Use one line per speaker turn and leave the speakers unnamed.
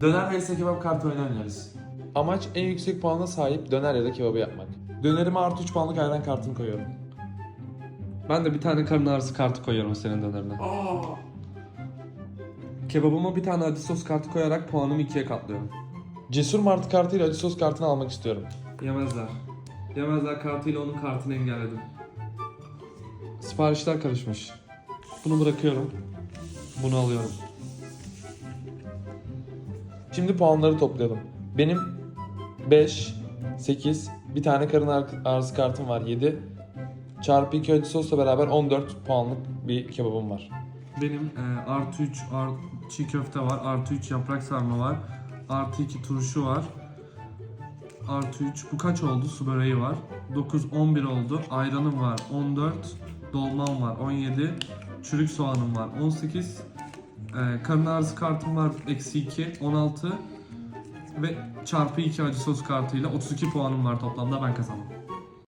Döner vs kebap kartı oyunu oynuyoruz. Amaç en yüksek puana sahip döner ya da kebabı yapmak. Dönerime artı 3 puanlık ayran kartını koyuyorum.
Ben de bir tane karın ağrısı kartı koyuyorum senin dönerine. Kebabıma bir tane acı sos kartı koyarak puanımı ikiye katlıyorum.
Cesur martı kartıyla acı sos kartını almak istiyorum.
Yemezler. Yemezler kartıyla onun kartını engelledim. Siparişler karışmış. Bunu bırakıyorum. Bunu alıyorum.
Şimdi puanları toplayalım. Benim 5, 8, bir tane karın ağrı- ağrısı kartım var 7. Çarpı 2 acı sosla beraber 14 puanlık bir kebabım var.
Benim e, artı 3 art, çiğ köfte var, artı 3 yaprak sarma var, artı 2 turşu var, artı 3 bu kaç oldu? Su böreği var. 9 11 oldu. Ayranım var 14, dolmam var 17, çürük soğanım var 18, e, karın ağrısı kartım var eksi 2 16 ve çarpı 2 acı sos kartıyla 32 puanım var toplamda ben kazandım.